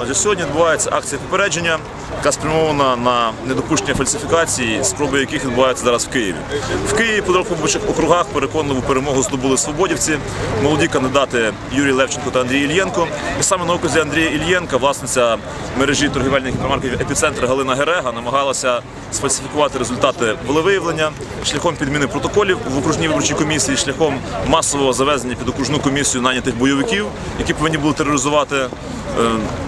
Отже, сьогодні відбувається акція попередження, яка спрямована на недопущення фальсифікації, спроби яких відбуваються зараз в Києві. В Києві по виборчих округах переконливу перемогу здобули свободівці, молоді кандидати Юрій Левченко та Андрій Ільєнко. І саме на окрузі Андрія Ільєнка, власниця мережі торгівельних гіпермаркетів епіцентр Галина Герега намагалася сфальсифікувати результати волевиявлення шляхом підміни протоколів в окружній виборчій комісії, шляхом масового завезення під окружну комісію нанятих бойовиків, які повинні були тероризувати е,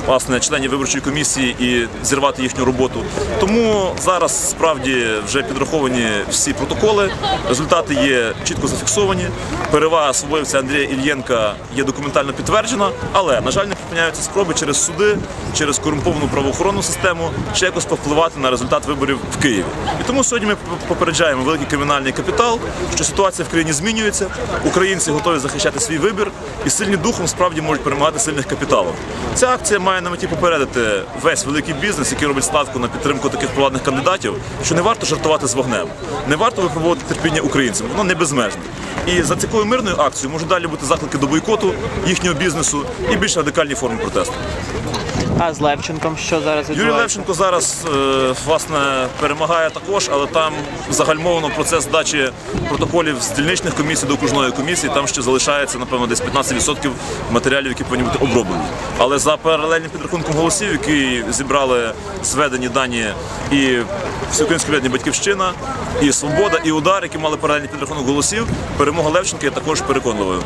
власне членів виборчої комісії і зірвати їхню роботу. Тому зараз справді вже підраховані всі протоколи. Результати є чітко зафіксовані. Перевага свободівця Андрія Ільєнка є документально підтверджена, але на жаль не припиняються спроби через суди, через корумповану правоохоронну систему ще якось повпливати на результат виборів в Києві. І тому сьогодні ми попереджаємо великий кримінальний капітал, що ситуація в країні змінюється. Українці готові захищати свій вибір, і сильні духом справді можуть перемагати сильних капіталом. Ця акція має на меті попередити весь великий бізнес, який робить ставку на підтримку таких провладних кандидатів, що не варто жартувати з вогнем, не варто випробувати терпіння українцям. Воно не безмежне. І за такою мирною акцією можуть далі бути заклики до бойкоту їхнього бізнесу і більш радикальні форми протесту. А з Левченком що зараз Юрій? Левченко зараз е, власне перемагає також, але там загальмовано процес здачі протоколів з дільничних комісій до окружної комісії. Там ще залишається напевно десь 15% матеріалів, які повинні бути оброблені. Але за паралельним підрахунком голосів, які зібрали зведені дані і Всеукраїнське об'єднання Батьківщина, і Свобода, і удар, які мали паралельний підрахунок голосів, перемога Левченка є також переконливою.